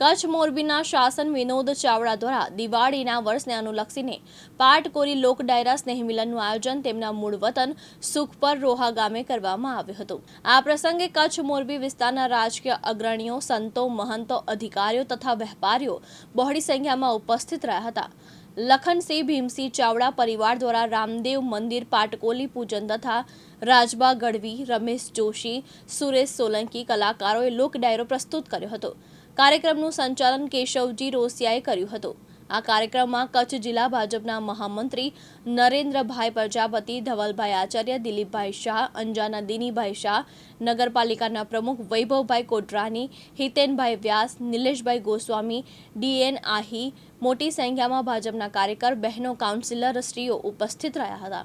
કચ્છ મોરબીના શાસન વિનોદ ચાવડા દ્વારા દિવાળીના વર્ષને અનુલક્ષીને પાટકોરી લોક ડાયરા સ્નેહ મિલનનું આયોજન તેમના મૂળ વતન સુખપર રોહા ગામે કરવામાં આવ્યું હતું. આ પ્રસંગે કચ્છ મોરબી વિસ્તારના રાજકીય અગ્રણીઓ, સંતો, મહંતો, અધિકારીઓ તથા વેપારીઓ બહોળી સંખ્યામાં ઉપસ્થિત રહ્યા હતા. લખનસિંહ, ભીમસિંહ ચાવડા પરિવાર દ્વારા રામદેવ મંદિર, પાટકોલી પૂજન તથા રાજબા ગઢવી રમેશ જોશી, સુરેશ સોલંકી કલાકારોએ લોક ડાયરો પ્રસ્તુત કર્યો હતો. કાર્યક્રમનું સંચાલન કેશવજી રોસિયાએ કર્યું હતું. આ કાર્યક્રમમાં કચ્છ જિલ્લા ભાજપના મહામંત્રી નરેન્દ્રભાઈ પ્રજાપતિ, ધવલભાઈ આચાર્ય, દિલીપભાઈ શાહ અંજાના દિનીભાઈ શાહ, નગરપાલિકાના પ્રમુખ વૈભવભાઈ કોટરાની, હિતેનભાઈ વ્યાસ, નિલેશભાઈ ગોસ્વામી, ડીએન આહી, મોટી સંખ્યામાં ભાજપના કાર્યકર, બહેનો, કાઉન્સિલર શ્રીઓ ઉપસ્થિત રહ્યા હતા.